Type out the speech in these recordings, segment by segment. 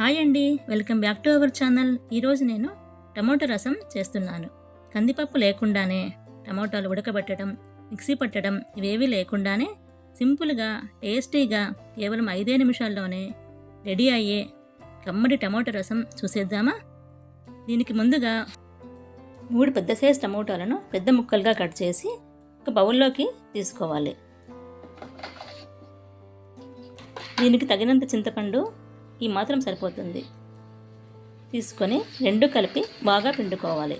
Hi అండి welcome back to our channel. ఈరోజు నేను టమోటా రసం చేస్తున్నాను. కందిపప్పు లేకుండానే టమోటాలు ఉడకబెట్టడం మిక్సీ పట్టడం ఇవేవీ లేకుండానే సింపుల్గా టేస్టీగా కేవలం ఐదే నిమిషాల్లోనే రెడీ అయ్యే కమ్మడి టమోటా రసం చూసేద్దామా? దీనికి ముందుగా మూడు పెద్ద సైజ్ టమోటాలను పెద్ద ముక్కలుగా కట్ చేసి ఒక బౌల్లోకి తీసుకోవాలి. దీనికి తగినంత చింతపండు ఈ మాత్రం సరిపోతుంది. తీసుకొని రెండు కలిపి బాగా పిండుకోవాలి.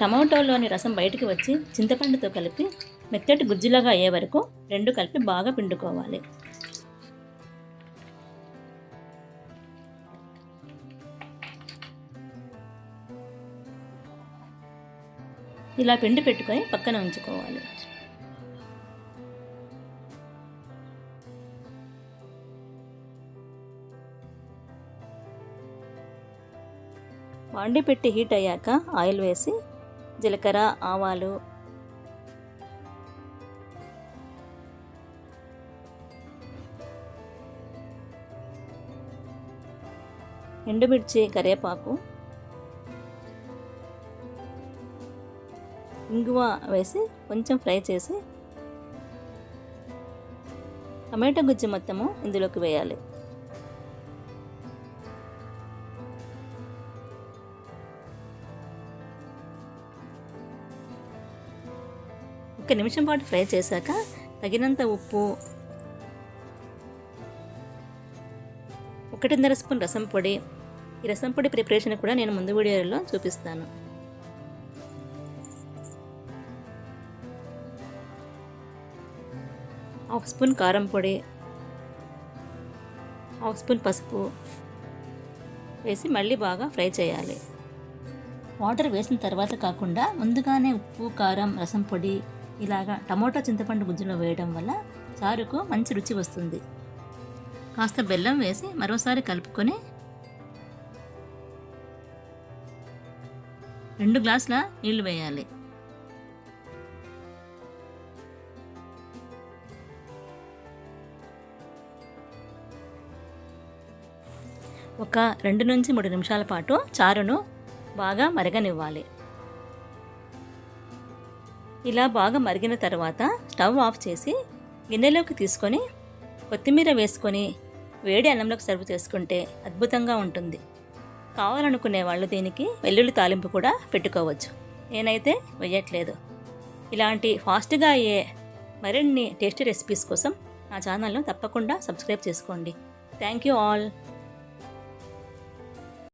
టమాటోలోని రసం బయటికి వచ్చి చింతపండుతో కలిపి మెత్తటి గుజ్జులాగా అయ్యే వరకు రెండు కలిపి బాగా పిండుకోవాలి. ఇలా పిండి పెట్టుకొని పక్కన ఉంచుకోవాలి. వండి పెట్టి హీట్ అయ్యాక ఆయిల్ వేసి జీలకర్ర ఆవాలు ఎండుమిర్చి కరివేపాకు ఇంగువ వేసి కొంచెం ఫ్రై చేసి టమాటో గుజ్జు మొత్తము ఇందులోకి వేయాలి. ఒక్క నిమిషం పాటు ఫ్రై చేశాక తగినంత ఉప్పు ఒకటిన్నర స్పూన్ రసం పొడి. ఈ రసం పొడి ప్రిపరేషన్ కూడా నేను ముందు వీడియోలో చూపిస్తాను. హాఫ్ స్పూన్ కారం పొడి హాఫ్ స్పూన్ పసుపు వేసి మళ్ళీ బాగా ఫ్రై చేయాలి. వాటర్ వేసిన తర్వాత కాకుండా ముందుగానే ఉప్పు కారం రసం పొడి ఇలాగా టమోటా చింతపండు గుజ్జులో వేయడం వల్ల చారుకు మంచి రుచి వస్తుంది. కాస్త బెల్లం వేసి మరోసారి కలుపుకొని రెండు గ్లాసుల నీళ్ళు వేయాలి. ఒక రెండు నుంచి మూడు నిమిషాల పాటు చారును బాగా మరగనివ్వాలి. ఇలా బాగా మరిగిన తర్వాత స్టవ్ ఆఫ్ చేసి గిన్నెలోకి తీసుకొని కొత్తిమీర వేసుకొని వేడి అన్నంలోకి సర్వ్ చేసుకుంటే అద్భుతంగా ఉంటుంది. కావాలనుకునే వాళ్ళు దీనికి వెల్లుల్లి తాలింపు కూడా పెట్టుకోవచ్చు. నేనైతే వేయట్లేదు. ఇలాంటి ఫాస్ట్గా అయ్యే మరిన్ని టేస్టీ రెసిపీస్ కోసం నా ఛానల్ను తప్పకుండా సబ్స్క్రైబ్ చేసుకోండి. Thank you all.